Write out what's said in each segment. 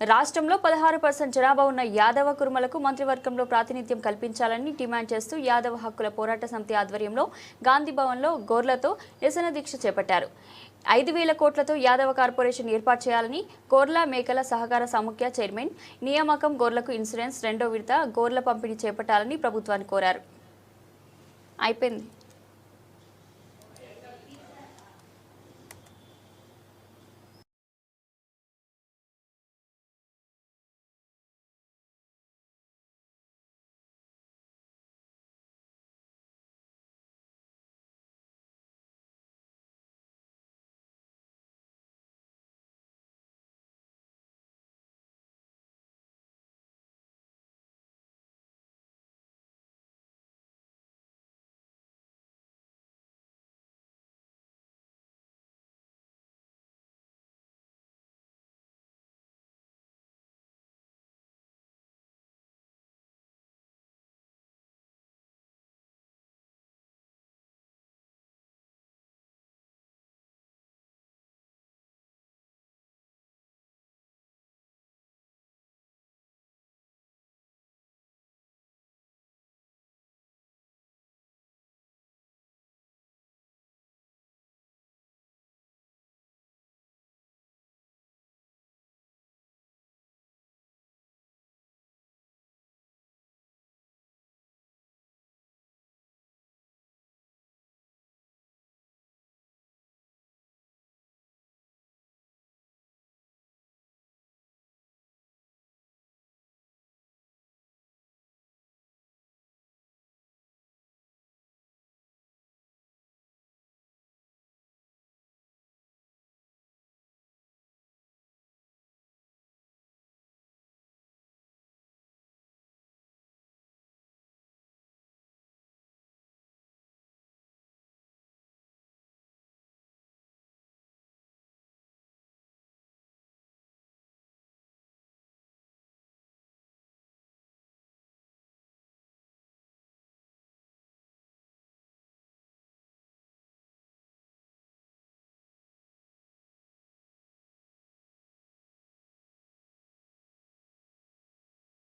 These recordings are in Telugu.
రాష్ట్రంలో పదహారు పర్సెంట్ జనాభా ఉన్న యాదవ కురుమలకు మంత్రివర్గంలో ప్రాతినిధ్యం కల్పించాలని డిమాండ్ చేస్తూ యాదవ హక్కుల పోరాట సమితి ఆధ్వర్యంలో గాంధీ భవన్లో గోర్లతో నిరసన దీక్ష చేపట్టారు. ఐదు వేల కోట్లతో యాదవ కార్పొరేషన్ ఏర్పాటు చేయాలని గోర్ల మేకల సహకార సముఖ్య చైర్మన్ నియామకం గోర్లకు ఇన్సూరెన్స్ రెండో విడత గోర్ల పంపిణీ చేపట్టాలని ప్రభుత్వాన్ని కోరారు. అయిపోయింది.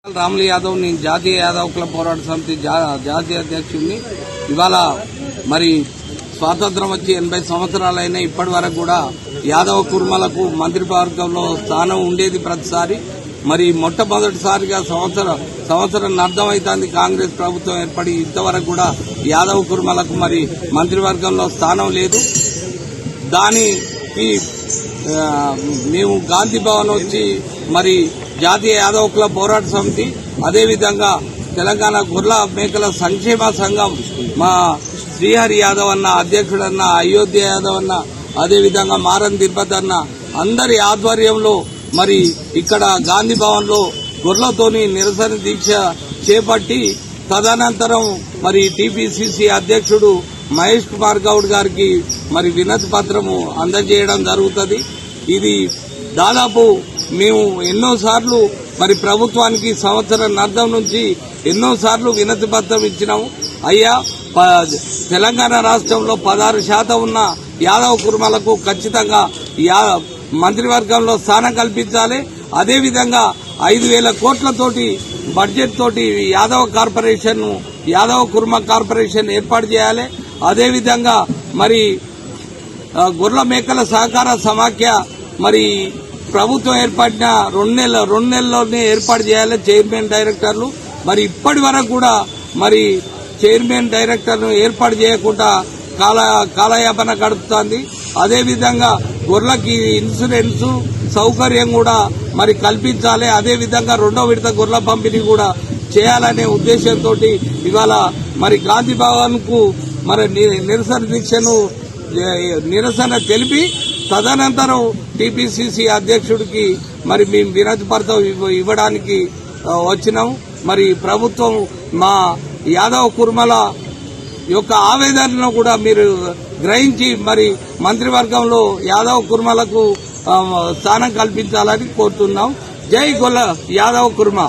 రాములు యాదవ్ నేను జాతీయ యాదవ్ క్లబ్ పోరాట సమితి జా- జాతీయ అధ్యక్షుడిని. ఇవాళ మరి స్వాతంత్రం వచ్చి ఎనభై సంవత్సరాలైన ఇప్పటి వరకు కూడా యాదవ కుర్మలకు మంత్రివర్గంలో స్థానం ఉండేది ప్రతిసారి. మరి మొట్టమొదటిసారిగా సంవత్సరం సంవత్సరం అర్థమవుతుంది కాంగ్రెస్ ప్రభుత్వం ఏర్పడి ఇంతవరకు కూడా యాదవ కుర్మలకు మరి మంత్రివర్గంలో స్థానం లేదు. దానికి మేము గాంధీ భవన్ వచ్చి మరి జాతీయ యాదవ్ క్లబ్ పోరాట సమితి అదేవిధంగా తెలంగాణ గుర్ల మేకల సంక్షేమ సంఘం మా శ్రీహరి యాదవ్ అన్న అధ్యక్షుడన్న అయోధ్య యాదవ్ అన్న అదేవిధంగా మారం తిరుపతి అన్న అందరి ఆధ్వర్యంలో మరి ఇక్కడ గాంధీ భవన్లో గొర్రెలతోని నిరసన దీక్ష చేపట్టి తదనంతరం మరి టీపీసీసీ అధ్యక్షుడు మహేష్ కుమార్ గౌడ్ గారికి మరి వినతి పత్రము అందజేయడం జరుగుతుంది. ఇది దాదాపు మేము ఎన్నో సార్లు మరి ప్రభుత్వానికి సంవత్సరం అర్థం నుంచి ఎన్నో సార్లు వినతి పత్రం ఇచ్చినాము. అయ్యా తెలంగాణ రాష్ట్రంలో పదహారు శాతం ఉన్న యాదవ కుర్మలకు ఖచ్చితంగా యా మంత్రివర్గంలో స్థానం కల్పించాలి. అదేవిధంగా ఐదు వేల కోట్లతోటి బడ్జెట్ తోటి యాదవ కార్పొరేషన్ యాదవ కుర్మ కార్పొరేషన్ ఏర్పాటు చేయాలి. అదేవిధంగా మరి ఆ, గొర్రెల మేకల సహకార సమాఖ్య మరి ప్రభుత్వం ఏర్పడిన రెండు నెలల రెండు నెలల్లోనే ఏర్పాటు చేయాలి చైర్మన్ డైరెక్టర్లు. మరి ఇప్పటి వరకు కూడా మరి చైర్మన్ డైరెక్టర్ను ఏర్పాటు చేయకుండా కాల కాలయాపన గడుపుతోంది. అదేవిధంగా గొర్రెలకి ఇన్సూరెన్స్ సౌకర్యం కూడా మరి కల్పించాలి. అదేవిధంగా రెండో విడత గొర్రెల పంపిణీ కూడా చేయాలనే ఉద్దేశంతో ఇవాళ మరి గాంధీ భవన్కు మరి నిరసన దీక్షను నిరసన తెలిపి తదనంతరం టీపీసీసీ అధ్యక్షుడికి మరి మేము వినతి ఇవ్వడానికి వచ్చినాం. మరి ప్రభుత్వం మా యాదవ్ కుర్మల యొక్క ఆవేదనను కూడా మీరు గ్రహించి మరి మంత్రివర్గంలో యాదవ్ కుర్మలకు స్థానం కల్పించాలని కోరుతున్నాం. జై గొల్ల యాదవ్ కుర్మ.